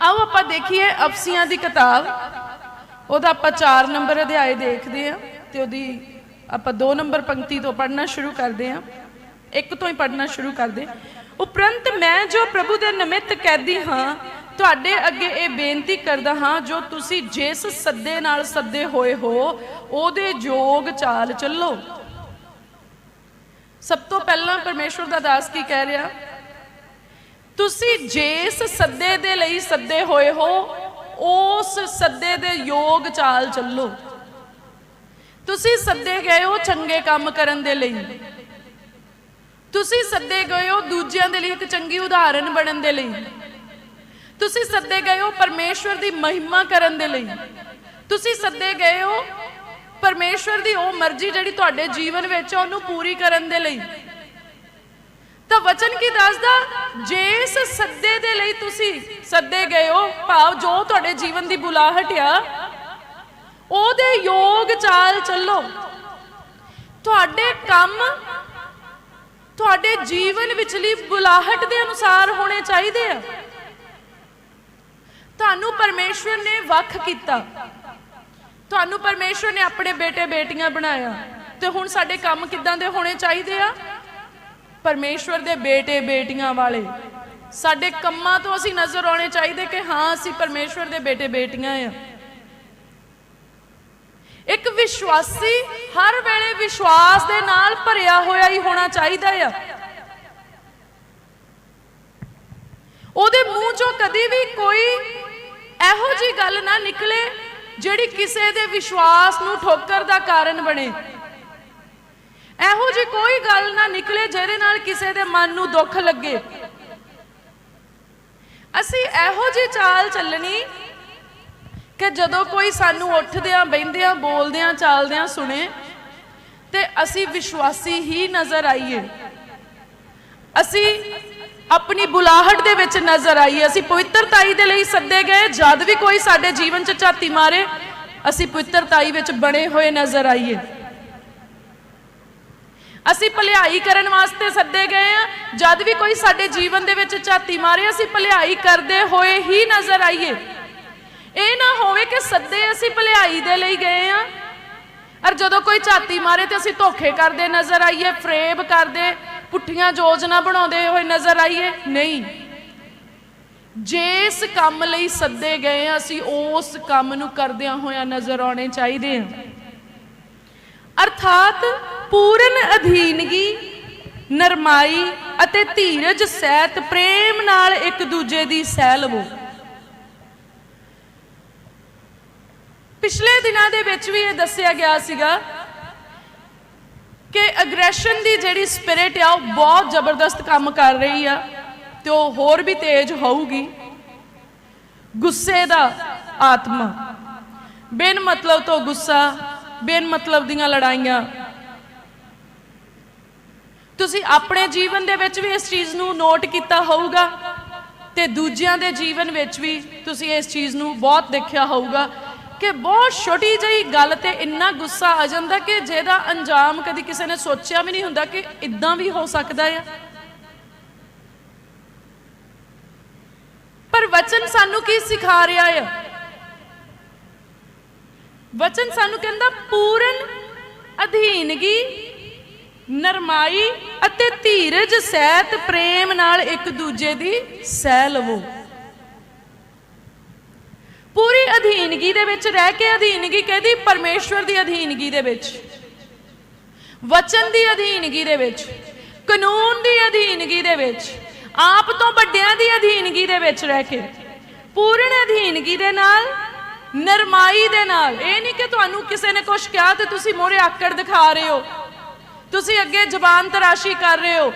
ਆਓ ਆਪਾਂ ਦੇਖੀਏ ਅਫਸੀਆਂ ਦੀ ਕਿਤਾਬ। ਉਹਦਾ ਆਪਾਂ 4 ਨੰਬਰ ਅਧਿਆਏ ਦੇਖਦੇ ਆ ਤੇ ਉਹਦੀ ਆਪਾਂ 2 ਨੰਬਰ ਪੰਕਤੀ ਤੋਂ ਪੜ੍ਹਨਾ ਸ਼ੁਰੂ ਕਰਦੇ ਆ ਇੱਕ ਤੋਂ ਹੀ ਪੜ੍ਹਨਾ ਸ਼ੁਰੂ ਕਰਦੇ ਉਪਰੰਤ ਮੈਂ ਜੋ ਪ੍ਰਭੂ ਦੇ ਨਿਮਿਤ ਕੈਦੀ ਹਾਂ, ਤੁਹਾਡੇ ਅੱਗੇ ਇਹ ਬੇਨਤੀ ਕਰਦਾ ਹਾਂ, ਜੋ ਤੁਸੀਂ ਜਿਸ ਸੱਦੇ ਨਾਲ ਸੱਦੇ ਹੋਏ ਹੋ, ਉਹਦੇ ਜੋਗ ਚਾਲ ਚੱਲੋ। ਸਭ ਤੋਂ ਪਹਿਲਾਂ ਪਰਮੇਸ਼ਵਰ ਦਾ ਦਾਸ ਕੀ ਕਹਿ ਰਿਹਾ? ਤੁਸੀਂ ਜਿਸ ਸੱਦੇ ਦੇ ਲਈ ਸੱਦੇ ਹੋਏ ਹੋ, ਉਸ ਸੱਦੇ ਦੇ ਯੋਗ ਚਾਲ ਚੱਲੋ। ਤੁਸੀਂ ਸੱਦੇ ਗਏ ਹੋ ਚੰਗੇ ਕੰਮ ਕਰਨ ਦੇ ਲਈ। ਤੁਸੀਂ ਸੱਦੇ ਗਏ ਹੋ ਦੂਜਿਆਂ ਦੇ ਲਈ ਇੱਕ ਚੰਗੀ ਉਦਾਹਰਨ ਬਣਨ ਦੇ ਲਈ। ਤੁਸੀਂ ਸੱਦੇ ਗਏ ਹੋ ਪਰਮੇਸ਼ਵਰ ਦੀ ਮਹਿਮਾ ਕਰਨ ਦੇ ਲਈ। ਤੁਸੀਂ ਸੱਦੇ ਗਏ ਹੋ ਪਰਮੇਸ਼ਵਰ ਦੀ ਉਹ ਮਰਜ਼ੀ ਜਿਹੜੀ ਤੁਹਾਡੇ ਜੀਵਨ ਵਿੱਚ ਉਹਨੂੰ ਪੂਰੀ ਕਰਨ ਦੇ ਲਈ। ਤਾਂ ਵਚਨ ਕੀ ਦੱਸਦਾ? ਜਿਸ ਸੱਦੇ ਦੇ ਲਈ ਤੁਸੀਂ ਸੱਦੇ ਗਏ ਹੋ, ਭਾਵ ਜੋ ਤੁਹਾਡੇ ਜੀਵਨ ਦੀ ਬੁਲਾਹਟ ਆ, ਉਹਦੇ ਯੋਗ ਚਾਲ ਚੱਲੋ। ਤੁਹਾਡੇ ਕੰਮ ਤੁਹਾਡੇ ਜੀਵਨ ਵਿਚਲੀ ਬੁਲਾਹਟ ਦੇ ਅਨੁਸਾਰ ਹੋਣੇ ਚਾਹੀਦੇ ਆ। ਤੁਹਾਨੂੰ ਪਰਮੇਸ਼ਵਰ ਨੇ ਵੱਖ ਕੀਤਾ। ਤੁਹਾਨੂੰ ਪਰਮੇਸ਼ਵਰ ਨੇ ਆਪਣੇ ਬੇਟੇ ਬੇਟੀਆਂ ਬਣਾਇਆ। ਤੇ ਹੁਣ ਸਾਡੇ ਕੰਮ ਕਿੱਦਾਂ ਦੇ ਹੋਣੇ ਚਾਹੀਦੇ ਆ? ਪਰਮੇਸ਼ਵਰ ਦੇ ਬੇਟੇ ਬੇਟੀਆਂ ਵਾਲੇ। ਸਾਡੇ ਕੰਮਾਂ ਤੋਂ ਅਸੀਂ ਨਜ਼ਰ ਆਉਣੇ ਚਾਹੀਦੇ ਕਿ ਹਾਂ, ਅਸੀਂ ਪਰਮੇਸ਼ਵਰ ਦੇ ਬੇਟੇ ਬੇਟੀਆਂ ਆ। ਇੱਕ ਵਿਸ਼ਵਾਸੀ ਹਰ ਵੇਲੇ ਵਿਸ਼ਵਾਸ ਦੇ ਨਾਲ ਭਰਿਆ ਹੋਇਆ ਹੀ ਹੋਣਾ ਚਾਹੀਦਾ ਆ। ਉਹਦੇ ਮੂੰਹ ਚੋਂ ਕਦੀ ਵੀ ਕੋਈ ਇਹੋ ਜੀ ਗੱਲ ਨਾ ਨਿਕਲੇ ਜਿਹੜੀ ਕਿਸੇ ਦੇ ਵਿਸ਼ਵਾਸ ਨੂੰ ਠੋਕਰ ਦਾ ਕਾਰਨ ਬਣੇ। ਇਹੋ ਜੀ ਕੋਈ ਗੱਲ ਨਾ ਨਿਕਲੇ ਜਿਹਦੇ ਨਾਲ ਕਿਸੇ ਦੇ ਮਨ ਨੂੰ ਦੁੱਖ ਲੱਗੇ। ਅਸੀਂ ਇਹੋ ਜੀ ਚਾਲ ਚੱਲਣੀ ਕਿ ਜਦੋਂ ਕੋਈ ਸਾਨੂੰ ਉੱਠਦਿਆਂ ਬੈੰਦਿਆਂ ਬੋਲਦਿਆਂ, ਚਾਲਦਿਆਂ ਸੁਣੇ ਤੇ ਅਸੀਂ ਵਿਸ਼ਵਾਸੀ ਹੀ ਨਜ਼ਰ ਆਈਏ। ਅਸੀਂ ਆਪਣੀ ਬੁਲਾਹਟ ਦੇ ਵਿੱਚ ਨਜ਼ਰ ਆਈਏ। ਅਸੀਂ ਪਵਿੱਤਰਤਾਈ ਦੇ ਲਈ ਸੱਦੇ ਗਏ, ਜਦ ਵੀ ਕੋਈ ਸਾਡੇ ਜੀਵਨ 'ਚ ਝਾਤੀ ਮਾਰੇ, ਅਸੀਂ ਪਵਿੱਤਰਤਾਈ ਵਿੱਚ ਬਣੇ ਹੋਏ ਨਜ਼ਰ ਆਈਏ। ਅਸੀਂ ਭਲਾਈ ਕਰਨ ਵਾਸਤੇ ਸੱਦੇ ਗਏ ਆ ਜਦ ਵੀ ਕੋਈ ਸਾਡੇ ਜੀਵਨ ਦੇ ਵਿੱਚ ਝਾਤੀ ਮਾਰੇ, ਅਸੀਂ ਭਲਾਈ ਕਰਦੇ ਹੋਏ ਹੀ ਨਜ਼ਰ ਆਈਏ। ਇਹ ਨਾ ਹੋਵੇ ਕਿ ਸੱਦੇ ਅਸੀਂ ਭਲਾਈ ਦੇ ਲਈ ਗਏ ਆ ਔਰ ਜਦੋਂ ਕੋਈ ਝਾਤੀ ਮਾਰੇ ਤੇ ਅਸੀਂ ਧੋਖੇ ਕਰਦੇ ਨਜ਼ਰ ਆਈਏ, ਫਰੇਬ ਕਰਦੇ, ਪੁੱਠੀਆਂ ਯੋਜਨਾ ਬਣਾਉਂਦੇ ਹੋਏ ਨਜ਼ਰ ਆਈਏ। ਨਹੀਂ। ਜਿਸ ਕੰਮ ਲਈ ਸੱਦੇ ਗਏ ਆ ਅਸੀਂ ਉਸ ਕੰਮ ਨੂੰ ਕਰਦਿਆਂ ਹੋਇਆ ਨਜ਼ਰ ਆਉਣੇ ਚਾਹੀਦੇ ਆ ਅਰਥਾਤ ਪੂਰਨ ਅਧੀਨਗੀ, ਨਰਮਾਈ ਅਤੇ ਧੀਰਜ ਸਹਿਤ ਪ੍ਰੇਮ ਨਾਲ ਇੱਕ ਦੂਜੇ ਦੀ ਸਹਿ ਲਵੋ ਪਿਛਲੇ ਦਿਨਾਂ ਦੇ ਵਿੱਚ ਵੀ ਇਹ ਦੱਸਿਆ ਗਿਆ ਸੀਗਾ ਕਿ ਅਗਰੈਸ਼ਨ ਦੀ ਜਿਹੜੀ ਸਪਿਰਿਟ ਆ, ਉਹ ਬਹੁਤ ਜ਼ਬਰਦਸਤ ਕੰਮ ਕਰ ਰਹੀ ਆ ਤੇ ਉਹ ਹੋਰ ਵੀ ਤੇਜ਼ ਹੋਊਗੀ। ਗੁੱਸੇ ਦਾ ਆਤਮਾ। ਬਿਨ ਮਤਲਬ ਤੋਂ ਗੁੱਸਾ, ਬਿਨ ਮਤਲਬ ਦੀਆਂ ਲੜਾਈਆਂ ਤੁਸੀਂ ਆਪਣੇ ਜੀਵਨ ਦੇ ਵਿੱਚ ਵੀ ਇਸ ਚੀਜ਼ ਨੂੰ ਨੋਟ ਕੀਤਾ ਹੋਊਗਾ ਤੇ ਦੂਜਿਆਂ ਦੇ ਜੀਵਨ ਵਿੱਚ ਵੀ ਤੁਸੀਂ ਇਸ ਚੀਜ਼ ਨੂੰ ਬਹੁਤ ਦੇਖਿਆ ਹੋਊਗਾ ਕਿ ਬਹੁਤ ਛੋਟੀ ਜਿਹੀ ਗੱਲ ਤੇ ਇੰਨਾ ਗੁੱਸਾ ਆ ਜਾਂਦਾ ਕਿ ਜਿਹਦਾ ਅੰਜਾਮ ਕਦੀ ਕਿਸੇ ਨੇ ਸੋਚਿਆ ਵੀ ਨਹੀਂ ਹੁੰਦਾ ਕਿ ਇਦਾਂ ਵੀ ਹੋ ਸਕਦਾ ਆ। ਪਰ ਵਚਨ ਸਾਨੂੰ ਕੀ ਸਿਖਾ ਰਿਹਾ ਆ? ਵਚਨ ਸਾਨੂੰ ਕਹਿੰਦਾ ਪੂਰਨ ਅਧੀਨਗੀ ਨਰਮਾਈ ਅਤੇ ਧੀਰਜ, ਸਹਿਤ, ਪ੍ਰੇਮ ਨਾਲ ਇੱਕ ਦੂਜੇ ਦੀ ਸਹਿ ਲਵੋ। ਪੂਰੀ ਅਧੀਨਗੀ ਦੇ ਵਿੱਚ ਰਹਿ ਕੇ ਅਧੀਨਗੀ ਕਹਿੰਦੀ? ਪਰਮੇਸ਼ਵਰ ਦੀ ਅਧੀਨਗੀ ਦੇ ਵਿੱਚ। ਵਚਨ ਦੀ ਅਧੀਨਗੀ ਦੇ ਵਿੱਚ। ਕਾਨੂੰਨ ਦੀ ਅਧੀਨਗੀ ਦੇ ਵਿੱਚ। ਆਪ ਤੋਂ ਵੱਡਿਆਂ ਦੀ ਅਧੀਨਗੀ ਦੇ ਵਿੱਚ ਰਹਿ ਕੇ। ਪੂਰਨ ਅਧੀਨਗੀ ਦੇ ਨਾਲ, ਨਰਮਾਈ ਦੇ ਨਾਲ। ਇਹ ਨਹੀਂ ਕਿ ਤੁਹਾਨੂੰ ਕਿਸੇ ਨੇ ਕੁਝ ਕਿਹਾ ਤੇ ਤੁਸੀਂ ਮੋਰੇ ਆਕੜ ਦਿਖਾ ਰਹੇ ਹੋ। ਤੁਸੀਂ ਅੱਗੇ ਜ਼ਬਾਨ ਤਰਾਸ਼ੀ ਕਰ ਰਹੇ ਹੋ।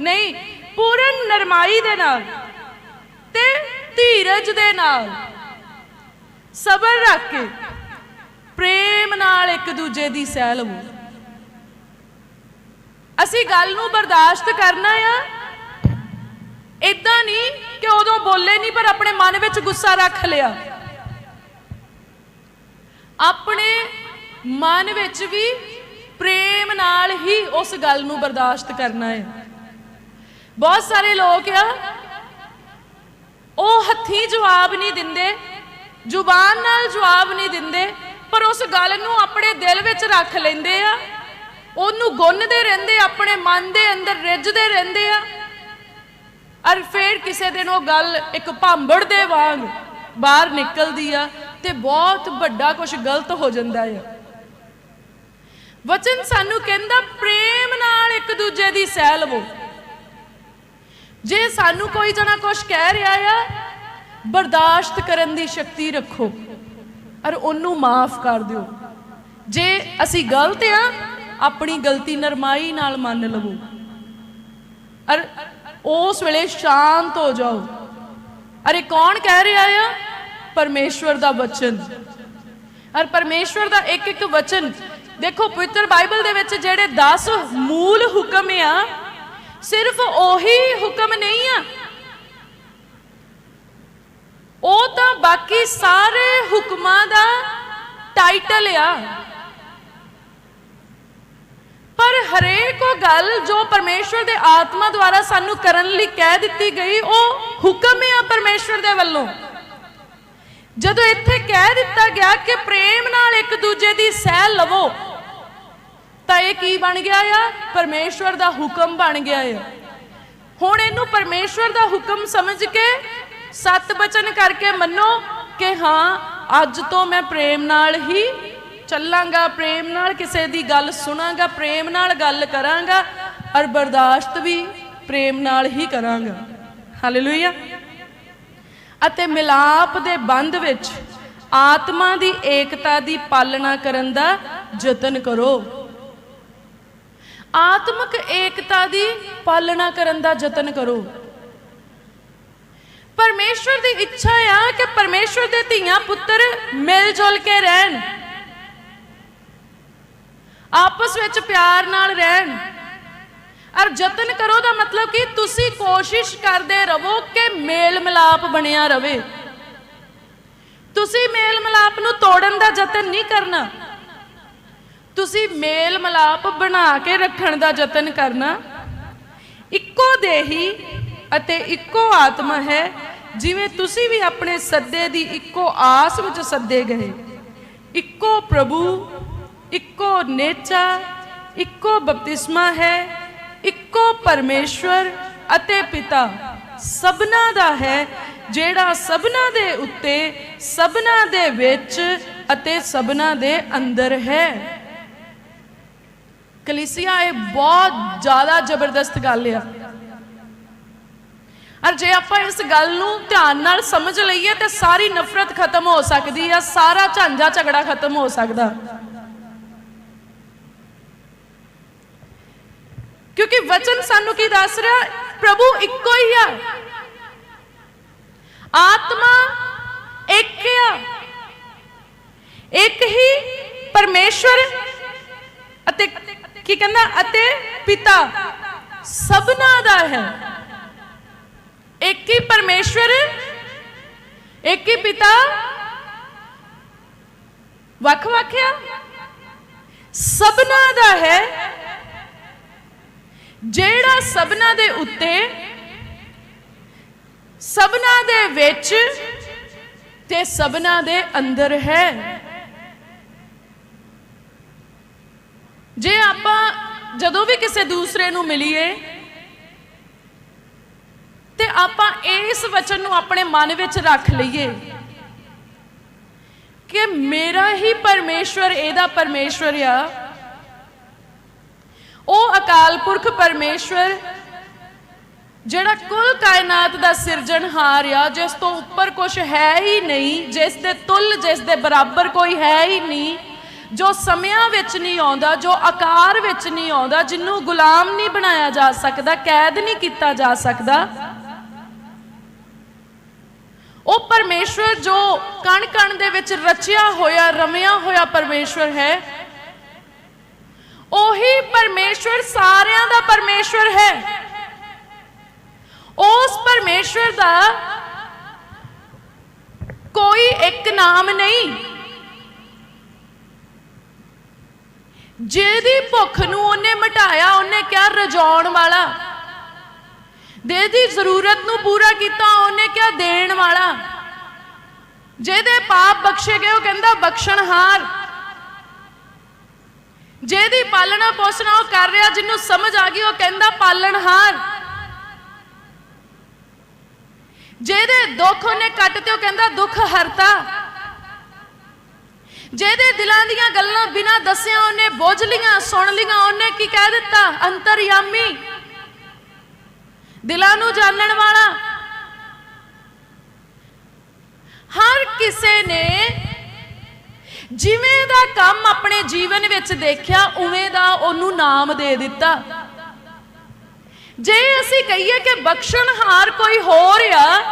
ਨਹੀਂ ਪੂਰਨ ਨਰਮਾਈ ਦੇ ਨਾਲ ਤੇ ਧੀਰਜ ਦੇ ਨਾਲ ਸਬਰ ਰੱਖ ਕੇ ਪ੍ਰੇਮ ਨਾਲ ਇੱਕ ਦੂਜੇ ਦੀ ਸਹਿ ਲਵੋ। ਅਸੀਂ ਗੱਲ ਨੂੰ ਬਰਦਾਸ਼ਤ ਕਰਨਾ ਆ। ਇਦਾਂ ਨਹੀਂ ਕਿ ਉਦੋਂ ਬੋਲੇ ਨਹੀਂ, ਪਰ ਆਪਣੇ ਮਨ ਵਿੱਚ ਗੁੱਸਾ ਰੱਖ ਲਿਆ। ਆਪਣੇ ਮਨ ਵਿੱਚ ਵੀ ਪ੍ਰੇਮ ਨਾਲ ਹੀ ਉਸ ਗੱਲ ਨੂੰ ਬਰਦਾਸ਼ਤ ਕਰਨਾ ਹੈ। ਬਹੁਤ ਸਾਰੇ ਲੋਕ ਆ, ਉਹ ਹੱਥੀਂ ਜਵਾਬ ਨਹੀਂ ਦਿੰਦੇ, ਜ਼ੁਬਾਨ ਨਾਲ ਜਵਾਬ ਨਹੀਂ ਦਿੰਦੇ, ਪਰ ਉਸ ਗੱਲ ਨੂੰ ਆਪਣੇ ਦਿਲ ਵਿੱਚ ਰੱਖ ਲੈਂਦੇ ਆ। ਉਹਨੂੰ ਗੁੰਨਦੇ ਰਹਿੰਦੇ, ਆਪਣੇ ਮਨ ਦੇ ਅੰਦਰ ਰਿੱਝਦੇ ਰਹਿੰਦੇ ਆ। ਅਰ ਫੇਰ ਕਿਸੇ ਦਿਨ ਉਹ ਗੱਲ ਇੱਕ ਭਾਂਬੜ ਦੇ ਵਾਂਗ ਬਾਹਰ ਨਿਕਲਦੀ ਆ ਤੇ ਬਹੁਤ ਵੱਡਾ ਕੁਝ ਗਲਤ ਹੋ ਜਾਂਦਾ ਆ। ਵਚਨ ਸਾਨੂੰ ਕਹਿੰਦਾ, ਪ੍ਰੇਮ ਨਾਲ ਇੱਕ ਦੂਜੇ ਦੀ ਸਹਿ ਲਵੋ। ਜੇ ਸਾਨੂੰ ਕੋਈ ਜਣਾ ਕੁਝ ਕਹਿ ਰਿਹਾ ਆ, ਬਰਦਾਸ਼ਤ ਕਰਨ ਦੀ ਸ਼ਕਤੀ ਰੱਖੋ, ਔਰ ਉਹਨੂੰ ਮਾਫ ਕਰ ਦਿਓ। ਜੇ ਅਸੀਂ ਗਲਤ ਆ, ਆਪਣੀ ਗਲਤੀ ਨਰਮਾਈ ਨਾਲ ਮੰਨ ਲਵੋ। ਔਰ ਉਸ ਵੇਲੇ ਸ਼ਾਂਤ ਹੋ ਜਾਓ। ਅਰੇ ਕੌਣ ਕਹਿ ਰਿਹਾ ਆ? ਪਰਮੇਸ਼ਵਰ ਦਾ ਵਚਨ। ਔਰ ਪਰਮੇਸ਼ਵਰ ਦਾ ਇੱਕ ਇੱਕ ਵਚਨ ਦੇਖੋ, ਪਵਿੱਤਰ ਬਾਈਬਲ ਦੇ ਵਿੱਚ ਜਿਹੜੇ 10 ਮੂਲ ਹੁਕਮ ਆ, ਸਿਰਫ ਉਹੀ ਹੁਕਮ ਨਹੀਂ ਆ। ਉਹ ਤਾਂ ਬਾਕੀ ਸਾਰੇ ਹੁਕਮਾਂ ਦਾ ਟਾਈਟਲ ਆ। ਪਰ ਹਰੇਕ ਉਹ ਗੱਲ ਜੋ ਪਰਮੇਸ਼ਵਰ ਦੇ ਆਤਮਾ ਦੁਆਰਾ ਸਾਨੂੰ ਕਰਨ ਲਈ ਕਹਿ ਦਿੱਤੀ ਗਈ, ਉਹ ਹੁਕਮ ਆ ਪਰਮੇਸ਼ਵਰ ਦੇ ਵੱਲੋਂ। ਜਦੋਂ ਇੱਥੇ ਕਹਿ ਦਿੱਤਾ ਗਿਆ ਕਿ ਪ੍ਰੇਮ ਨਾਲ ਇੱਕ ਦੂਜੇ ਦੀ ਸਹਿ ਲਵੋ ਤਾਂ ਇਹ ਕੀ ਬਣ ਗਿਆ ਆ? ਪਰਮੇਸ਼ਵਰ ਦਾ ਹੁਕਮ ਬਣ ਗਿਆ ਆ। ਹੁਣ ਇਹਨੂੰ ਪਰਮੇਸ਼ਵਰ ਦਾ ਹੁਕਮ ਸਮਝ ਕੇ ਸਤ ਬਚਨ ਕਰਕੇ ਮੰਨੋ ਕਿ ਹਾਂ, ਅੱਜ ਤੋਂ ਮੈਂ ਪ੍ਰੇਮ ਨਾਲ ਹੀ ਚੱਲਾਂਗਾ, ਪ੍ਰੇਮ ਨਾਲ ਕਿਸੇ ਦੀ ਗੱਲ ਸੁਣਾਂਗਾ, ਪ੍ਰੇਮ ਨਾਲ ਗੱਲ ਕਰਾਂਗਾ ਔਰ ਬਰਦਾਸ਼ਤ ਵੀ ਪ੍ਰੇਮ ਨਾਲ ਹੀ ਕਰਾਂਗਾ। ਹਾਲੇਲੂਇਆ ਅਤੇ ਮਿਲਾਪ ਦੇ ਬੰਧ ਵਿੱਚ ਆਤਮਾ ਦੀ ਏਕਤਾ ਦੀ ਪਾਲਣਾ ਕਰਨ ਦਾ ਯਤਨ ਕਰੋ। ਆਤਮਿਕ ਏਕਤਾ ਦੀ ਪਾਲਣਾ ਕਰਨ ਦਾ ਯਤਨ ਕਰੋ। ਪਰਮੇਸ਼ਵਰ ਦੀ ਇੱਛਾ ਆ ਕਿ ਪਰਮੇਸ਼ਵਰ ਦੇ ਧੀਆਂ ਪੁੱਤਰ ਮਿਲ ਜੁਲ ਕੇ ਰਹਿਣ। ਆਪਸ ਵਿੱਚ ਪਿਆਰ ਨਾਲ ਰਹਿਣ। ਔਰ ਯਤਨ ਕਰੋ ਦਾ ਮਤਲਬ ਕਿ ਤੁਸੀਂ ਕੋਸ਼ਿਸ਼ ਕਰਦੇ ਰਹੋ ਕਿ ਮੇਲ ਮਿਲਾਪ ਬਣਿਆ ਰਵੇ ਤੁਸੀਂ ਮੇਲ ਮਿਲਾਪ ਨੂੰ ਤੋੜਨ ਦਾ ਯਤਨ ਨਹੀਂ ਕਰਨਾ। ਤੁਸੀਂ ਮੇਲ ਮਿਲਾਪ ਬਣਾ ਕੇ ਰੱਖਣ ਦਾ ਯਤਨ ਕਰਨਾ। ਇੱਕੋ ਦੇਹੀ ਅਤੇ ਇੱਕੋ ਆਤਮਾ ਹੈ, ਜਿਵੇਂ ਤੁਸੀਂ ਵੀ ਆਪਣੇ ਸੱਦੇ ਦੀ ਇੱਕੋ ਆਸ ਵਿੱਚ ਸੱਦੇ ਗਏ। ਇੱਕੋ ਪ੍ਰਭੂ, ਇੱਕੋ ਨੇਚਾ, ਇੱਕੋ ਬਪਤਿਸਮਾ ਹੈ, ਇੱਕੋ ਪਰਮੇਸ਼ਵਰ ਅਤੇ ਪਿਤਾ। ਸਭਨਾ ਦਾ ਹੈ, ਜਿਹੜਾ ਸਭਨਾ ਦੇ ਉੱਤੇ, ਸਭਨਾ ਦੇ ਵਿੱਚ ਅਤੇ ਸਭਨਾ ਦੇ ਅੰਦਰ ਹੈ। ਕਲੀਸਿਆ, ਇਹ ਬਹੁਤ ਜ਼ਿਆਦਾ ਜ਼ਬਰਦਸਤ ਗੱਲ ਆ। ਔਰ ਜੇ ਆਪਾਂ ਇਸ ਗੱਲ ਨੂੰ ਧਿਆਨ ਨਾਲ ਸਮਝ ਲਈਏ ਤੇ ਸਾਰੀ ਨਫ਼ਰਤ ਖਤਮ ਹੋ ਸਕਦੀ ਆ, ਸਾਰਾ ਝਾਂਜਾ ਝਗੜਾ ਖਤਮ ਹੋ ਸਕਦਾ। ਕਿਉਂਕਿ ਵਚਨ ਸਾਨੂੰ ਕੀ ਦੱਸ ਰਿਹਾ? ਪ੍ਰਭੂ ਇੱਕੋ ਹੀ ਆ। ਆਤਮਾ ਇੱਕ ਆ। ਇੱਕ ਹੀ ਪਰਮੇਸ਼ਵਰ ਅਤੇ ਕੀ ਕਹਿੰਦਾ? ਅਤੇ ਪਿਤਾ, ਸਭਨਾ ਦਾ ਹੈ। ਇੱਕ ਹੀ ਪਰਮੇਸ਼ਵਰ, ਇੱਕ ਹੀ ਪਿਤਾ। ਵੱਖ ਵੱਖ ਆ ਸਭਨਾ ਦਾ ਹੈ। ਜਿਹੜਾ ਸਭਨਾ ਦੇ ਉੱਤੇ, ਸਭਨਾ ਦੇ ਵਿੱਚ ਤੇ ਸਭਨਾ ਦੇ ਅੰਦਰ ਹੈ। ਜੇ ਆਪਾਂ ਜਦੋਂ ਵੀ ਕਿਸੇ ਦੂਸਰੇ ਨੂੰ ਮਿਲੀਏ, ਤੇ ਆਪਾਂ ਇਸ ਵਚਨ ਨੂੰ ਆਪਣੇ ਮਨ ਵਿੱਚ ਰੱਖ ਲਈਏ ਕਿ ਮੇਰਾ ਹੀ ਪਰਮੇਸ਼ਵਰ, ਇਹਦਾ ਪਰਮੇਸ਼ਵਰ ਆ। ਉਹ ਅਕਾਲ ਪੁਰਖ ਪਰਮੇਸ਼ਵਰ, ਜਿਹੜਾ ਕੁੱਲ ਕਾਇਨਾਤ ਦਾ ਸਿਰਜਣਹਾਰ ਆ, ਜਿਸ ਤੋਂ ਉੱਪਰ ਕੁਝ ਹੈ ਹੀ ਨਹੀਂ, ਜਿਸ ਦੇ ਤੁਲ, ਜਿਸ ਦੇ ਬਰਾਬਰ ਕੋਈ ਹੈ ਹੀ ਨਹੀਂ ਜੋ ਸਮਿਆਂ ਵਿੱਚ ਨਹੀਂ ਆਉਂਦਾ, ਜੋ ਆਕਾਰ ਵਿੱਚ ਨਹੀਂ ਆਉਂਦਾ ਜਿਹਨੂੰ ਗੁਲਾਮ ਨਹੀਂ ਬਣਾਇਆ ਜਾ ਸਕਦਾ, ਕੈਦ ਨਹੀਂ ਕੀਤਾ ਜਾ ਸਕਦਾ, ਉਹ ਪਰਮੇਸ਼ਵਰ ਜੋ ਕਣ ਕਣ ਦੇ ਵਿੱਚ ਰਚਿਆ ਹੋਇਆ, ਰਮਿਆ ਹੋਇਆ ਪਰਮੇਸ਼ਵਰ ਹੈ। ਉਹੀ ਪਰਮੇਸ਼ਵਰ ਸਾਰਿਆਂ ਦਾ ਪਰਮੇਸ਼ਵਰ ਹੈ। ਉਸ ਪਰਮੇਸ਼ਵਰ ਦਾ ਕੋਈ ਇੱਕ ਨਾਮ ਨਹੀਂ। ਜਿਹਦੀ ਭੁੱਖ ਨੂੰ ਉਹਨੇ ਮਟਾਇਆ, ਉਹਨੇ ਕਿਹਾ ਰਜਾਉਣ ਵਾਲਾ। ਦੇ ਦੀ ਜ਼ਰੂਰਤ ਨੂੰ ਪੂਰਾ ਕੀਤਾ, ਉਹਨੇ ਕਿਹਾ ਦੇਣ ਵਾਲਾ। ਜਿਹਦੇ ਪਾਪ ਬਖਸ਼ੇ ਗਏ, ਉਹ ਕਹਿੰਦਾ ਬਖਸ਼ਣਹਾਰ ਜਿਹਦੀ ਪਾਲਣਾ ਪੋਸਣਾ ਉਹ ਕਰ ਰਿਹਾ, ਜਿਹਨੂੰ ਸਮਝ ਆ ਗਈ, ਉਹ ਕਹਿੰਦਾ ਪਾਲਣਹਾਰ ਜਿਹਦੇ ਦੁੱਖ ਉਹਨੇ ਕੱਟ ਤੇ ਉਹ ਕਹਿੰਦਾ ਦੁੱਖ ਹਰਤਾ। ਜਿਹਦੇ ਦਿਲਾਂ ਦੀਆਂ ਗੱਲਾਂ ਬਿਨਾਂ ਦੱਸਿਆ ਉਹਨੇ ਬੁੱਝ ਲੀਆਂ, ਸੁਣ ਲੀਆਂ, ਉਹਨੇ ਕੀ ਕਹਿ ਦਿੱਤਾ? ਅੰਤਰਯਾਮੀ। ਦਿਲਾਂ ਨੂੰ ਜਾਣਨ ਵਾਲਾ। ਹਰ ਕਿਸੇ ਨੇ ਜਿਵੇਂ ਦਾ ਕੰਮ ਆਪਣੇ ਜੀਵਨ ਵਿੱਚ ਦੇਖਿਆ, ਉਵੇਂ ਦਾ ਉਹਨੂੰ ਨਾਮ ਦੇ ਦਿੱਤਾ। ਜੇ ਅਸੀਂ ਕਹੀਏ ਕਿ ਬਖਸ਼ਣਹਾਰ ਕੋਈ ਹੋਰ ਆ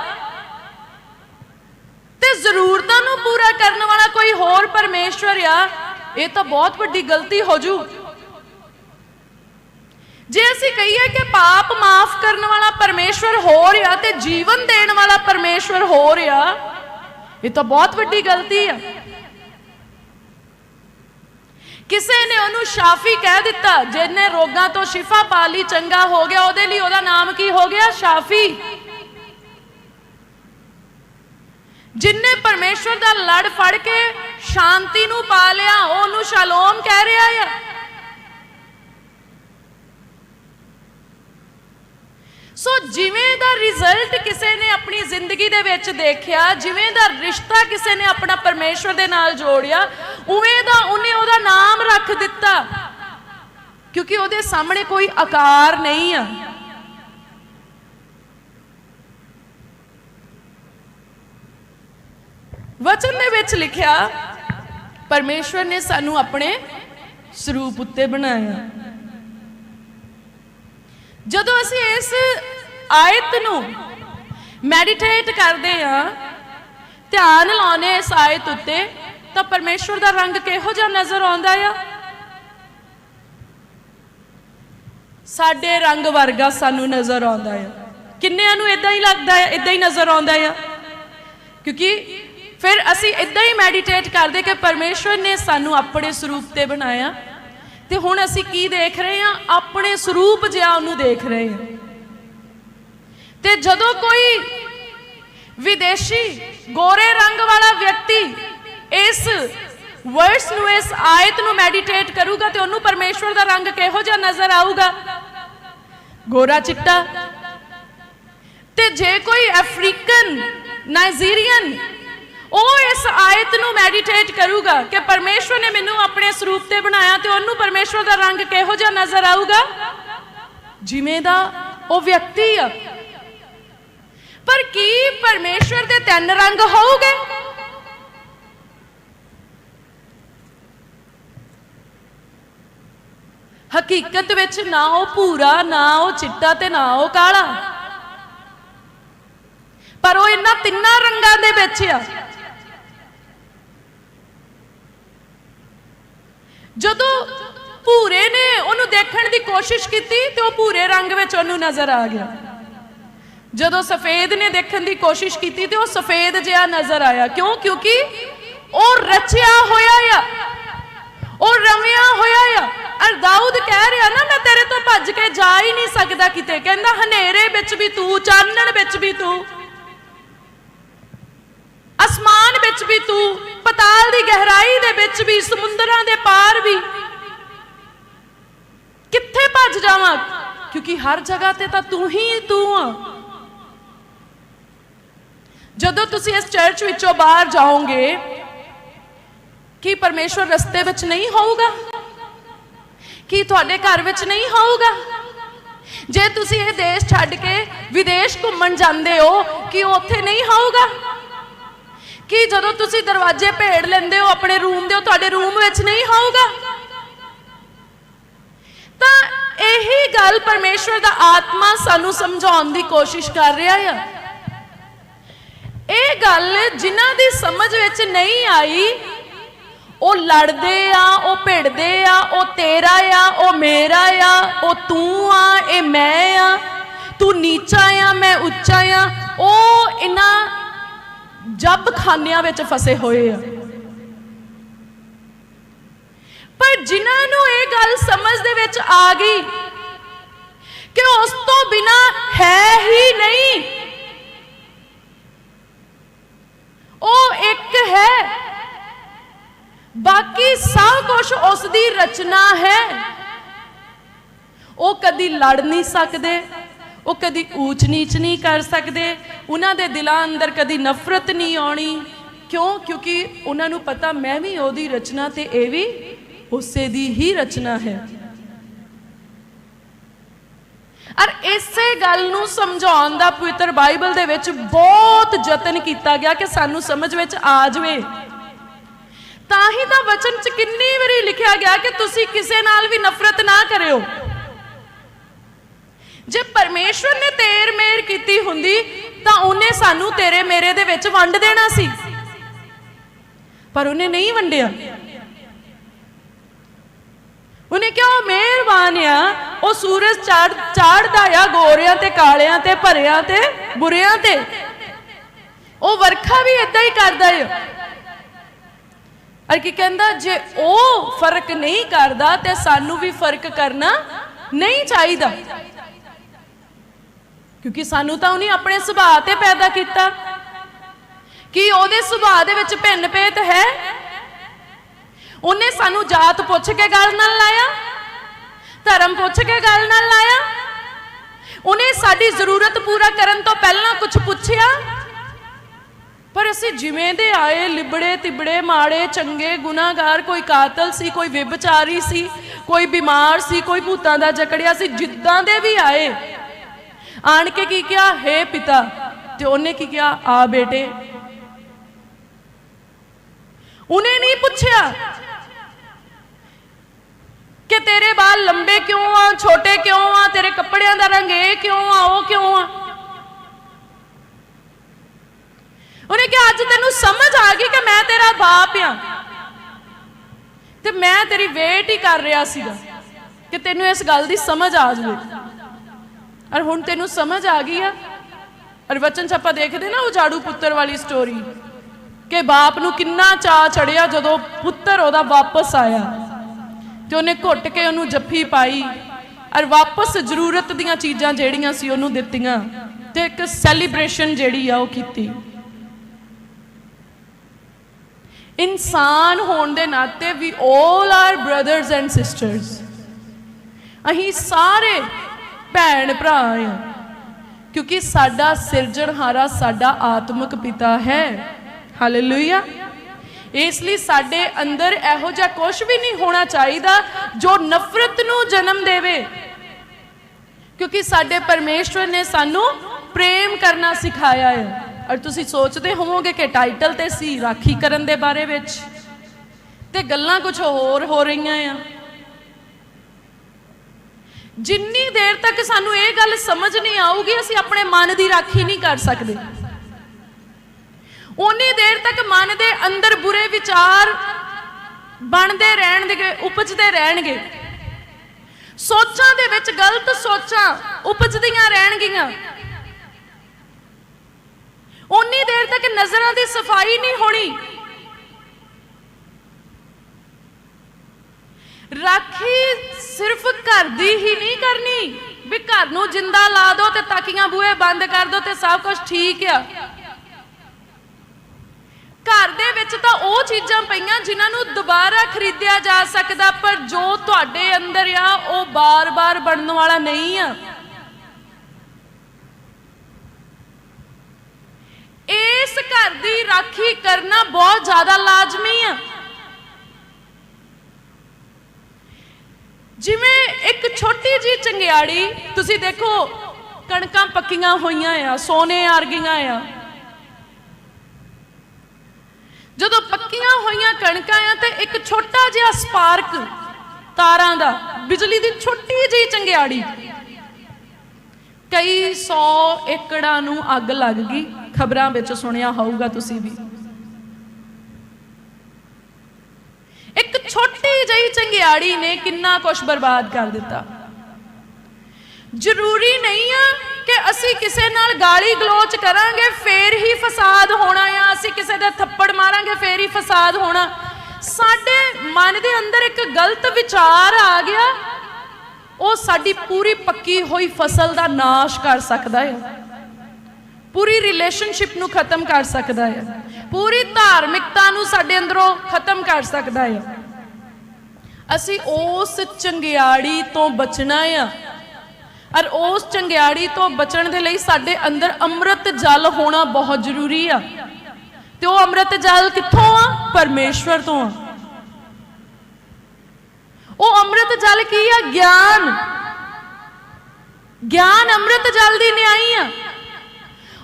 ਤੇ ਜ਼ਰੂਰਤਾਂ ਨੂੰ ਪੂਰਾ ਕਰਨ ਵਾਲਾ ਕੋਈ ਹੋਰ ਪਰਮੇਸ਼ਵਰ ਆ। ਇਹ ਤਾਂ ਬਹੁਤ ਵੱਡੀ ਗਲਤੀ ਹੋ ਜੂ। ਜੇ ਅਸੀਂ ਕਹੀਏ ਕਿ ਪਾਪ ਮਾਫ ਕਰਨ ਵਾਲਾ ਪਰਮੇਸ਼ਵਰ ਹੋਰ ਆ ਤੇ ਜੀਵਨ ਦੇਣ ਵਾਲਾ ਪਰਮੇਸ਼ਵਰ ਹੋਰ ਆ, ਇਹ ਤਾਂ ਬਹੁਤ ਵੱਡੀ ਗਲਤੀ ਆ। ਕਿਸੇ ਨੇ ਉਹਨੂੰ ਸ਼ਾਫੀ ਕਹਿ ਦਿੱਤਾ, ਜਿਹਨੇ ਰੋਗਾਂ ਤੋਂ ਸ਼ਿਫਾ ਪਾ ਲਈ, ਚੰਗਾ ਹੋ ਗਿਆ, ਉਹਦੇ ਲਈ ਉਹਦਾ ਨਾਮ ਕੀ ਹੋ ਗਿਆ? ਸ਼ਾਫੀ। ਜਿਨਨੇ ਪਰਮੇਸ਼ਵਰ ਦਾ ਲੜ ਫੜ ਕੇ ਸ਼ਾਂਤੀ ਨੂੰ ਪਾ ਲਿਆ, ਉਹਨੂੰ ਸ਼ਾਲੋਮ ਕਹਿ ਰਿਹਾ ਆ। ਸੋ ਜਿਵੇਂ ਦਾ ਰਿਜ਼ਲਟ ਕਿਸੇ ਨੇ ਆਪਣੀ ਜ਼ਿੰਦਗੀ ਦੇ ਵਿੱਚ ਦੇਖਿਆ, ਜਿਵੇਂ ਦਾ ਰਿਸ਼ਤਾ ਕਿਸੇ ਨੇ ਆਪਣਾ ਪਰਮੇਸ਼ਵਰ ਦੇ ਨਾਲ ਜੋੜਿਆ, ਉਵੇਂ ਦਾ ਉਹਨੇ ਉਹਦਾ ਨਾਮ ਰੱਖ ਦਿੱਤਾ। ਕਿਉਂਕਿ ਉਹਦੇ ਸਾਹਮਣੇ ਕੋਈ ਆਕਾਰ ਨਹੀਂ ਆ। ਵਚਨ ਦੇ ਵਿੱਚ ਲਿਖਿਆ, ਪਰਮੇਸ਼ਵਰ ਨੇ ਸਾਨੂੰ ਆਪਣੇ ਸਰੂਪ ਉੱਤੇ ਬਣਾਇਆ। ਜਦੋਂ ਅਸੀਂ ਇਸ ਆਇਤ ਨੂੰ ਮੈਡੀਟੇਟ ਕਰਦੇ ਆ ਧਿਆਨ ਲਾਉਨੇ ਇਸ ਆਇਤ ਉੱਤੇ, ਤਾਂ ਪਰਮੇਸ਼ਵਰ ਦਾ ਰੰਗ ਕਿਹੋ ਜਿਹਾ ਨਜ਼ਰ ਆਉਂਦਾ ਆ? ਸਾਡੇ ਰੰਗ ਵਰਗਾ ਸਾਨੂੰ ਨਜ਼ਰ ਆਉਂਦਾ ਆ। ਕਿੰਨਿਆਂ ਨੂੰ ਇਦਾਂ ਹੀ ਲੱਗਦਾ ਆ ਇਦਾਂ ਹੀ ਨਜ਼ਰ ਆਉਂਦਾ ਆ? ਕਿਉਂਕਿ ਫਿਰ ਅਸੀਂ ਇਦਾਂ ਹੀ ਮੈਡੀਟੇਟ ਕਰਦੇ ਕਿ ਪਰਮੇਸ਼ਵਰ ਨੇ ਸਾਨੂੰ ਆਪਣੇ ਸਰੂਪ ਤੇ ਬਣਾਇਆ ਤੇ ਹੁਣ ਅਸੀਂ ਕੀ ਦੇਖ ਰਹੇ ਹਾਂ? ਆਪਣੇ ਸਰੂਪ ਜਿਹਾ ਉਹਨੂੰ ਦੇਖ ਰਹੇ ਹਾਂ। ਤੇ ਜਦੋਂ ਕੋਈ ਵਿਦੇਸ਼ੀ ਗੋਰੇ ਰੰਗ ਵਾਲਾ ਵਿਅਕਤੀ ਇਸ ਵਰਸ ਨੂੰ, ਇਸ ਆਇਤ ਨੂੰ ਮੈਡੀਟੇਟ ਕਰੂਗਾ ਤੇ ਉਹਨੂੰ ਪਰਮੇਸ਼ਵਰ ਦਾ ਰੰਗ ਕਿਹੋ ਜਿਹਾ ਨਜ਼ਰ ਆਊਗਾ? ਗੋਰਾ ਚਿੱਟਾ। ਤੇ ਜੇ ਕੋਈ ਅਫਰੀਕਨ ਨਾਈਜੀਰੀਅਨ ਉਹ ਇਸ ਆਇਤ ਨੂੰ ਮੈਡੀਟੇਟ ਕਰੂਗਾ ਕਿ ਪਰਮੇਸ਼ਵਰ ਨੇ ਮੈਨੂੰ ਆਪਣੇ ਸਰੂਪ ਤੇ ਬਣਾਇਆ ਤੇ ਉਹਨੂੰ ਪਰਮੇਸ਼ਵਰ ਦਾ ਰੰਗ ਕਿਹੋ ਜਿਹਾ ਨਜ਼ਰ ਆਊਗਾ? ਜਿਵੇਂ ਦਾ ਉਹ ਵਿਅਕਤੀ ਆ। ਪਰ ਕੀ ਪਰਮੇਸ਼ਵਰ ਦੇ ਤਿੰਨ ਰੰਗ ਹੋਊਗੇ? ਹਕੀਕਤ ਵਿੱਚ ਨਾ ਉਹ ਭੂਰਾ, ਨਾ ਉਹ ਚਿੱਟਾ ਤੇ ਨਾ ਉਹ ਕਾਲਾ। ਪਰ ਉਹ ਇਹਨਾਂ ਤਿੰਨਾਂ ਰੰਗਾਂ ਦੇ ਵਿੱਚ ਆ। ਜਦੋਂ ਭੂਰੇ ਨੇ ਉਹਨੂੰ ਦੇਖਣ ਦੀ ਕੋਸ਼ਿਸ਼ ਕੀਤੀ ਤੇ ਉਹ ਭੂਰੇ ਰੰਗ ਵਿੱਚ ਉਹਨੂੰ ਨਜ਼ਰ ਆ ਗਿਆ। ਜਦੋਂ ਸਫੇਦ ਨੇ ਦੇਖਣ ਦੀ ਕੋਸ਼ਿਸ਼ ਕੀਤੀ ਤੇ ਉਹ ਸਫੇਦ ਜਿਹਾ ਨਜ਼ਰ ਆਇਆ। ਕਿਉਂ? ਕਿਉਂਕਿ ਉਹ ਰਚਿਆ ਹੋਇਆ ਆ। ਉਹ ਰਵਿਆ ਹੋਇਆ ਆ। ਅਰ ਦਾਊਦ ਕਹਿ ਰਿਹਾ ਨਾ, ਮੈਂ ਤੇਰੇ ਤੋਂ ਭੱਜ ਕੇ ਜਾ ਹੀ ਨਹੀਂ ਸਕਦਾ ਕਿਤੇ। ਕਹਿੰਦਾ, ਹਨੇਰੇ ਵਿੱਚ ਵੀ ਤੂੰ, ਚਾਨਣ ਵਿੱਚ ਵੀ ਤੂੰ, ਅਸਮਾਨ ਵਿੱਚ ਵੀ ਤੂੰ ਪਤਾਲ ਦੀ ਗਹਿਰਾਈ ਦੇ ਵਿੱਚ ਵੀ, ਸਮੁੰਦਰਾਂ ਦੇ ਪਾਰ ਵੀ। ਕਿੱਥੇ ਭੱਜ ਜਾਵਾਂ? ਕਿਉਂਕਿ ਹਰ ਜਗ੍ਹਾ ਤੇ ਤਾਂ ਤੂੰ ਹੀ ਤੂੰ ਆ। ਜਦੋਂ ਤੁਸੀਂ ਇਸ ਚਰਚ ਵਿੱਚੋਂ ਬਾਹਰ ਜਾਓਗੇ, ਕੀ ਪਰਮੇਸ਼ਵਰ ਰਸਤੇ ਵਿੱਚ ਨਹੀਂ ਹੋਊਗਾ? ਕੀ ਤੁਹਾਡੇ ਘਰ ਵਿੱਚ ਨਹੀਂ ਹੋਊਗਾ? ਜੇ ਤੁਸੀਂ ਇਹ ਦੇਸ਼ ਛੱਡ ਕੇ ਵਿਦੇਸ਼ ਘੁੰਮਣ ਜਾਂਦੇ ਹੋ, ਕੀ ਉਹ ਉੱਥੇ ਨਹੀਂ ਹੋਊਗਾ? ਕਿ ਜਦੋਂ ਤੁਸੀਂ ਦਰਵਾਜ਼ੇ ਭੇੜ ਲੈਂਦੇ ਹੋ ਆਪਣੇ ਰੂਮ ਦੇ, ਉਹ ਤੁਹਾਡੇ ਰੂਮ ਵਿੱਚ ਨਹੀਂ ਹੋਊਗਾ? ਤਾਂ ਇਹੀ ਗੱਲ ਪਰਮੇਸ਼ਵਰ ਦਾ ਆਤਮਾ ਸਾਨੂੰ ਸਮਝਾਉਣ ਦੀ ਕੋਸ਼ਿਸ਼ ਕਰ ਰਿਹਾ ਆ। ਇਹ ਗੱਲ ਜਿਨ੍ਹਾਂ ਦੀ ਸਮਝ ਵਿੱਚ ਨਹੀਂ ਆਈ, ਉਹ ਲੜਦੇ ਆ, ਉਹ ਭਿੜਦੇ ਆ, ਉਹ ਤੇਰਾ ਆ, ਉਹ ਮੇਰਾ ਆ, ਉਹ ਤੂੰ ਆ, ਇਹ ਮੈਂ ਆ, ਤੂੰ ਨੀਚਾ ਆ, ਮੈਂ ਉੱਚਾ ਆ, ਉਹ ਇਹਨਾਂ ਜੱਬ ਖਾਨਿਆਂ ਵਿੱਚ ਫਸੇ ਹੋਏ ਆ। ਪਰ ਜਿਨ੍ਹਾਂ ਨੂੰ ਇਹ ਗੱਲ ਸਮਝ ਦੇ ਵਿੱਚ ਆ ਗਈ ਕਿ ਉਸ ਤੋਂ ਬਿਨਾ ਹੈ ਹੀ ਨਹੀਂ, ਉਹ ਇੱਕ ਹੈ। ਬਾਕੀ ਸਭ ਕੁਝ ਉਸ ਦੀ ਰਚਨਾ ਹੈ। ਉਹ ਕਦੀ ਲੜ ਨਹੀਂ ਸਕਦੇ, ਉਹ ਕਦੀ ਊਚ ਨੀਚ ਨਹੀਂ ਕਰ ਸਕਦੇ ਉਹਨਾਂ ਦੇ ਦਿਲਾਂ ਅੰਦਰ ਕਦੀ ਨਫ਼ਰਤ ਨਹੀਂ ਆਉਣੀ। ਕਿਉਂ? ਕਿਉਂਕਿ ਉਹਨਾਂ ਨੂੰ ਪਤਾ ਮੈਂ ਵੀ ਉਹਦੀ ਰਚਨਾ ਤੇ ਇਹ ਵੀ ਉਸੇ ਦੀ ਹੀ ਰਚਨਾ ਹੈ। ਔਰ ਇਸੇ ਗੱਲ ਨੂੰ ਸਮਝਾਉਣ ਦਾ ਪਵਿੱਤਰ ਬਾਈਬਲ ਦੇ ਵਿੱਚ ਬਹੁਤ ਯਤਨ ਕੀਤਾ ਗਿਆ ਕਿ ਸਾਨੂੰ ਸਮਝ ਵਿੱਚ ਆ ਜਾਵੇ। ਤਾਂ ਹੀ ਤਾਂ ਵਚਨ 'ਚ ਕਿੰਨੀ ਵਾਰੀ ਲਿਖਿਆ ਗਿਆ ਕਿ ਤੁਸੀਂ ਕਿਸੇ ਨਾਲ ਵੀ ਨਫ਼ਰਤ ਨਾ ਕਰਿਓ। ਜੇ ਪਰਮੇਸ਼ਵਰ ਨੇ ਤੇਰ ਮੇਰ ਕੀਤੀ ਹੁੰਦੀ ਤਾਂ ਉਹਨੇ ਸਾਨੂੰ ਤੇਰੇ ਮੇਰੇ ਦੇ ਵਿੱਚ ਵੰਡ ਦੇਣਾ ਸੀ। ਪਰ ਉਹਨੇ ਨਹੀਂ ਵੰਡਿਆ। ਉਹਨੇ ਕਿਹਾ, ਉਹ ਮਿਹਰਬਾਨ ਆ, ਉਹ ਸੂਰਜ ਚੜ, ਚੜਦਾ ਆ ਗੋਰਿਆਂ ਤੇ, ਕਾਲਿਆਂ ਤੇ, ਭਰਿਆਂ ਤੇ, ਬੁਰਿਆਂ ਤੇ। ਉਹ ਵਰਖਾ ਵੀ ਇਦਾਂ ਹੀ ਕਰਦਾ ਹੈ ਅਰ ਕੀ ਕਹਿੰਦਾ, ਜੇ ਉਹ ਫ਼ਰਕ ਨਹੀਂ ਕਰਦਾ ਤੇ ਸਾਨੂੰ ਵੀ ਫ਼ਰਕ ਕਰਨਾ ਨਹੀਂ ਚਾਹੀਦਾ। ਕਿਉਂਕਿ ਸਾਨੂੰ ਤਾਂ ਉਹਨੇ ਆਪਣੇ ਸੁਭਾਅ ਤੇ ਪੈਦਾ ਕੀਤਾ। ਕੀ ਉਹਦੇ ਸੁਭਾਅ ਦੇ ਵਿੱਚ ਭਿੰਨ ਭੇਤ ਹੈ? ਉਹਨੇ ਸਾਨੂੰ ਜਾਤ ਪੁੱਛ ਕੇ ਗੱਲ ਨਾਲ ਲਾਇਆ, ਧਰਮ ਪੁੱਛ ਕੇ ਗੱਲ ਨਾਲ ਲਾਇਆ, ਉਹਨੇ ਸਾਡੀ ਜ਼ਰੂਰਤ ਪੂਰਾ ਕਰਨ ਤੋਂ ਪਹਿਲਾਂ ਕੁਝ ਪੁੱਛਿਆ। ਪਰ ਅਸੀਂ ਜਿਵੇਂ ਦੇ ਆਏ, ਲਿਬੜੇ, ਤਿਬੜੇ, ਮਾੜੇ, ਚੰਗੇ, ਗੁਨਾਹਗਾਰ, ਕੋਈ ਕਾਤਲ ਸੀ, ਕੋਈ ਵਿਭਚਾਰੀ ਸੀ, ਕੋਈ ਬਿਮਾਰ ਸੀ, ਕੋਈ ਭੂਤਾਂ ਦਾ ਜਕੜਿਆ ਸੀ, ਜਿੱਦਾਂ ਦੇ ਵੀ ਆਏ ਆਣ ਕੇ ਕੀ ਕਿਹਾ? ਹੈ ਪਿਤਾ। ਤੇ ਉਹਨੇ ਕੀ ਕਿਹਾ? ਆ ਬੇਟੇ। ਉਹਨੇ ਨਹੀਂ ਪੁੱਛਿਆ ਕਿ ਤੇਰੇ ਬਾਲ ਲੰਬੇ ਕਿਉਂ ਆ, ਛੋਟੇ ਕਿਉਂ ਆ, ਤੇਰੇ ਕੱਪੜਿਆਂ ਦਾ ਰੰਗ ਇਹ ਕਿਉਂ ਆ, ਉਹ ਕਿਉਂ ਆ? ਉਹਨੇ ਕਿਹਾ, ਅੱਜ ਤੈਨੂੰ ਸਮਝ ਆ ਗਈ ਕਿ ਮੈਂ ਤੇਰਾ ਬਾਪ ਆ। ਤੇ ਮੈਂ ਤੇਰੀ ਵੇਟ ਹੀ ਕਰ ਰਿਹਾ ਸੀਗਾ ਕਿ ਤੈਨੂੰ ਇਸ ਗੱਲ ਦੀ ਸਮਝ ਆ ਜਾਵੇ। ਔਰ ਹੁਣ ਤੈਨੂੰ ਸਮਝ ਆ ਗਈ ਆ? ਔਰ ਵਚਨ ਚ ਆਪਾਂ ਦੇਖਦੇ ਨਾ ਉਹ ਝਾੜੂ ਪੁੱਤਰ ਵਾਲੀ ਸਟੋਰੀ ਕਿ ਬਾਪ ਨੂੰ ਕਿੰਨਾ ਚਾਅ ਚੜਿਆ ਜਦੋਂ ਪੁੱਤਰ ਉਹਦਾ ਵਾਪਸ ਆਇਆ। ਤੇ ਉਹਨੇ ਘੁੱਟ ਕੇ ਉਹਨੂੰ ਜੱਫੀ ਪਾਈ, ਔਰ ਵਾਪਸ ਜ਼ਰੂਰਤ ਦੀਆਂ ਚੀਜ਼ਾਂ ਜਿਹੜੀਆਂ ਸੀ ਉਹਨੂੰ ਦਿੱਤੀਆਂ ਤੇ ਇੱਕ ਸੈਲੀਬ੍ਰੇਸ਼ਨ ਜਿਹੜੀ ਆ ਉਹ ਕੀਤੀ। ਇਨਸਾਨ ਹੋਣ ਦੇ ਨਾਤੇ ਵੀ 올 ਆਰ ਬ੍ਰਦਰਸ ਐਂਡ ਸਿਸਟਰਸ ਅਸੀਂ ਸਾਰੇ ਭੈਣ ਭਰਾ ਆ। ਕਿਉਂਕਿ ਸਾਡਾ ਸਿਰਜਣਹਾਰਾ ਸਾਡਾ ਆਤਮਿਕ ਪਿਤਾ ਹੈ। ਹਾਲੇਲੂਇਆ ਇਸ ਲਈ ਸਾਡੇ ਅੰਦਰ ਇਹੋ ਜਿਹਾ ਕੁਝ ਵੀ ਨਹੀਂ ਹੋਣਾ ਚਾਹੀਦਾ ਜੋ ਨਫ਼ਰਤ ਨੂੰ ਜਨਮ ਦੇਵੇ। ਕਿਉਂਕਿ ਸਾਡੇ ਪਰਮੇਸ਼ਵਰ ਨੇ ਸਾਨੂੰ ਪ੍ਰੇਮ ਕਰਨਾ ਸਿਖਾਇਆ ਹੈ। ਔਰ ਤੁਸੀਂ ਸੋਚਦੇ ਹੋਵੋਗੇ ਕਿ ਟਾਈਟਲ ਤੇ ਸੀ ਰਾਖੀ ਕਰਨ ਦੇ ਬਾਰੇ ਵਿੱਚ। ਤੇ ਗੱਲਾਂ ਕੁਝ ਹੋਰ ਹੋ ਰਹੀਆਂ ਆ। ਜਿੰਨੀ ਦੇਰ ਤੱਕ ਸਾਨੂੰ ਇਹ ਗੱਲ ਸਮਝ ਨਹੀਂ ਆਊਗੀ, ਅਸੀਂ ਆਪਣੇ ਮਨ ਦੀ ਰਾਖੀ ਨਹੀਂ ਕਰ ਸਕਦੇ। ਉਨੀ ਦੇਰ ਤੱਕ ਮਨ ਦੇ ਅੰਦਰ ਬੁਰੇ ਵਿਚਾਰ ਬਣਦੇ ਰਹਿਣਗੇ, ਉਪਜਦੇ ਰਹਿਣਗੇ। ਸੋਚਾਂ ਦੇ ਵਿੱਚ ਗਲਤ ਸੋਚਾਂ ਉਪਜਦੀਆਂ ਰਹਿਣਗੀਆਂ। ਉਨੀ ਦੇਰ ਤੱਕ ਨਜ਼ਰਾਂ ਦੀ ਸਫ਼ਾਈ ਨਹੀਂ ਹੋਣੀ। ਰਾਖੀ ਸਿਰਫ ਘਰ ਦੀ ਹੀ ਨਹੀਂ ਕਰਨੀ। ਵੀ ਘਰ ਨੂੰ ਜਿੰਦਾ ਲਾ ਦੋ ਤੇ ਤਾਕੀਆਂ ਬੂਹੇ ਬੰਦ ਕਰ ਦੋ ਤੇ ਸਭ ਕੁਝ ਠੀਕ ਆ। ਘਰ ਦੇ ਵਿੱਚ ਤਾਂ ਉਹ ਚੀਜ਼ਾਂ ਪਈਆਂ ਜਿਨ੍ਹਾਂ ਨੂੰ ਦੁਬਾਰਾ ਖਰੀਦਿਆ ਜਾ ਸਕਦਾ, ਪਰ ਜੋ ਤੁਹਾਡੇ ਅੰਦਰ ਆ, ਉਹ ਬਾਰ-ਬਾਰ ਬਣਨ ਵਾਲਾ ਨਹੀਂ ਆ। ਇਸ ਘਰ ਦੀ ਰਾਖੀ ਕਰਨਾ ਬਹੁਤ ਜ਼ਿਆਦਾ ਲਾਜ਼ਮੀ ਆ। ਜਿਵੇਂ ਇੱਕ ਛੋਟੀ ਜੀ ਚੰਗਿਆੜੀ, ਤੁਸੀਂ ਦੇਖੋ, ਕਣਕਾਂ ਪੱਕੀਆਂ ਹੋਈਆਂ ਆ, ਸੋਨੇ ਵਰਗੀਆਂ ਆ। ਜਦੋਂ ਪੱਕੀਆਂ ਹੋਈਆਂ ਕਣਕਾਂ ਆ ਤੇ ਇੱਕ ਛੋਟਾ ਜਿਹਾ ਸਪਾਰਕ ਤਾਰਾਂ ਦਾ, ਬਿਜਲੀ ਦੀ ਛੋਟੀ ਜਿਹੀ ਚੰਗਿਆੜੀ। ਕਈ 100 ਏਕੜਾਂ ਨੂੰ ਅੱਗ ਲੱਗ ਗਈ, ਖਬਰਾਂ ਵਿੱਚ ਸੁਣਿਆ ਹੋਊਗਾ ਤੁਸੀਂ ਵੀ ਇੱਕ ਛੋਟੀ ਜਿਹੀ ਚੰਗਿਆੜੀ ਨੇ ਕਿੰਨਾ ਕੁਝ ਬਰਬਾਦ ਕਰ ਦਿੱਤਾ। ਜ਼ਰੂਰੀ ਨਹੀਂ ਆ ਕਿ ਅਸੀਂ ਕਿਸੇ ਨਾਲ ਗਾਲੀ ਗਲੋਚ ਕਰਾਂਗੇ, ਫੇਰ ਹੀ ਫਸਾਦ ਹੋਣਾ ਆ। ਅਸੀਂ ਕਿਸੇ ਦੇ ਥੱਪੜ ਮਾਰਾਂਗੇ, ਫੇਰ ਹੀ ਫਸਾਦ ਹੋਣਾ। ਸਾਡੇ ਮਨ ਦੇ ਅੰਦਰ ਇੱਕ ਗਲਤ ਵਿਚਾਰ ਆ ਗਿਆ। ਉਹ ਸਾਡੀ ਪੂਰੀ ਪੱਕੀ ਹੋਈ ਫਸਲ ਦਾ ਨਾਸ਼ ਕਰ ਸਕਦਾ ਹੈ ਪੂਰੀ ਰਿਲੇਸ਼ਨਸ਼ਿਪ ਨੂੰ ਖਤਮ ਕਰ ਸਕਦਾ ਹੈ ਪੂਰੀ ਧਾਰਮਿਕਤਾ ਨੂੰ ਸਾਡੇ ਅੰਦਰੋਂ ਖਤਮ ਕਰ ਸਕਦਾ ਹੈ ਅਸੀਂ ਉਸ ਚੰਗਿਆੜੀ ਤੋਂ ਬਚਣਾ ਆ। ਔਰ ਉਸ ਚੰਗਿਆੜੀ ਤੋਂ ਬਚਣ ਦੇ ਲਈ ਸਾਡੇ ਅੰਦਰ ਅੰਮ੍ਰਿਤ ਜਲ ਹੋਣਾ ਬਹੁਤ ਜ਼ਰੂਰੀ ਆ। ਤੇ ਉਹ ਅੰਮ੍ਰਿਤ ਜਲ ਕਿੱਥੋਂ ਆ? ਪਰਮੇਸ਼ਵਰ ਤੋਂ ਆ। ਉਹ ਅੰਮ੍ਰਿਤ ਜਲ ਕੀ ਆ? ਗਿਆਨ। ਗਿਆਨ ਅੰਮ੍ਰਿਤ ਜਲ ਦੀ ਨਿਆਈ ਆ।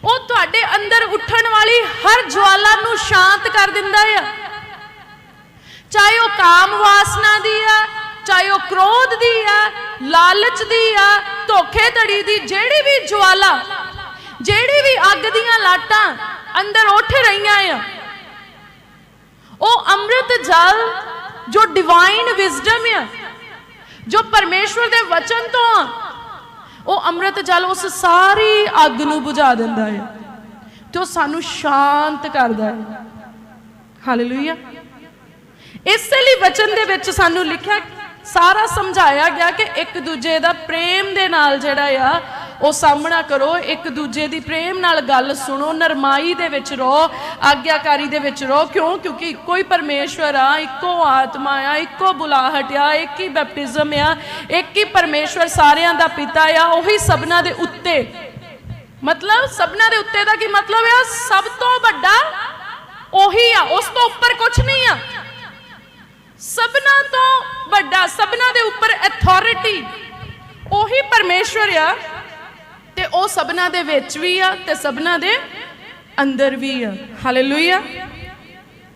ਉਹ ਤੁਹਾਡੇ ਅੰਦਰ ਉੱਠਣ ਵਾਲੀ ਹਰ ਜਵਾਲਾ ਨੂੰ ਸ਼ਾਂਤ ਕਰ ਦਿੰਦਾ ਆ। ਚਾਹੇ ਉਹ ਕਾਮ ਵਾਸਨਾ ਦੀ ਆ, ਚਾਹੇ ਉਹ ਕ੍ਰੋਧ ਦੀ ਆ, ਲਾਲਚ ਦੀ ਆ ਧੋਖੇਧੜੀ ਦੀ, ਜਿਹੜੀ ਵੀ ਜਵਾਲਾ, ਜਿਹੜੀ ਵੀ ਅੱਗ ਦੀਆਂ ਲਾਟਾਂ ਅੰਦਰ ਉੱਠ ਰਹੀਆਂ ਆ, ਉਹ ਅੰਮ੍ਰਿਤ ਜਲ ਜੋ ਡਿਵਾਈਨ ਵਿਜ਼ਡਮ ਆ, ਜੋ ਪਰਮੇਸ਼ਵਰ ਦੇ ਵਚਨ ਤੋਂ ਆ, ਉਹ ਅੰਮ੍ਰਿਤ ਜਲ ਉਸ ਸਾਰੀ ਅੱਗ ਨੂੰ ਬੁਝਾ ਦਿੰਦਾ ਹੈ ਤੇ ਉਹ ਸਾਨੂੰ ਸ਼ਾਂਤ ਕਰਦਾ ਹੈ ਹਾਲੇਲੂਇਆ ਇਸੇ ਲਈ ਵਚਨ ਦੇ ਵਿੱਚ ਸਾਨੂੰ ਲਿਖਿਆ, ਸਾਰਾ ਸਮਝਾਇਆ ਗਿਆ ਕਿ ਇੱਕ ਦੂਜੇ ਦਾ ਪ੍ਰੇਮ ਦੇ ਨਾਲ ਜਿਹੜਾ ਆ, ਉਹ ਸਾਹਮਣਾ ਕਰੋ, ਇੱਕ ਦੂਜੇ ਦੀ ਪ੍ਰੇਮ ਨਾਲ ਗੱਲ ਸੁਣੋ, ਨਰਮਾਈ ਦੇ ਵਿੱਚ ਰਹੋ, ਆਗਿਆਕਾਰੀ ਦੇ ਵਿੱਚ ਰਹੋ। ਕਿਉਂ? ਕਿਉਂਕਿ ਇੱਕੋ ਹੀ ਪਰਮੇਸ਼ਵਰ ਆ, ਇੱਕੋ ਆਤਮਾ ਆ, ਇੱਕੋ ਬੁਲਾਹਟ ਆ, ਇੱਕ ਹੀ ਬੈਪਟਿਜ਼ਮ ਆ, ਇੱਕ ਹੀ ਪਰਮੇਸ਼ਵਰ ਸਾਰਿਆਂ ਦਾ ਪਿਤਾ ਆ, ਉਹੀ ਸਭਨਾ ਦੇ ਉੱਤੇ। ਮਤਲਬ ਸਭਨਾ ਦੇ ਉੱਤੇ ਦਾ ਕੀ ਮਤਲਬ ਆ? ਸਭ ਤੋਂ ਵੱਡਾ ਉਹੀ ਆ, ਉਸ ਤੋਂ ਉੱਪਰ ਕੁਝ ਨਹੀਂ ਆ। ਸਭਨਾ ਤੋਂ ਵੱਡਾ, ਸਭਨਾ ਦੇ ਉੱਪਰ ਅਥਾਰਟੀ ਉਹੀ ਪਰਮੇਸ਼ਵਰ ਆ ਤੇ ਉਹ ਸਭਨਾ ਦੇ ਵਿੱਚ ਵੀ ਆ ਤੇ ਸਭਨਾ ਦੇ ਅੰਦਰ ਵੀ ਆ। ਹਾਲੇਲੂਇਆ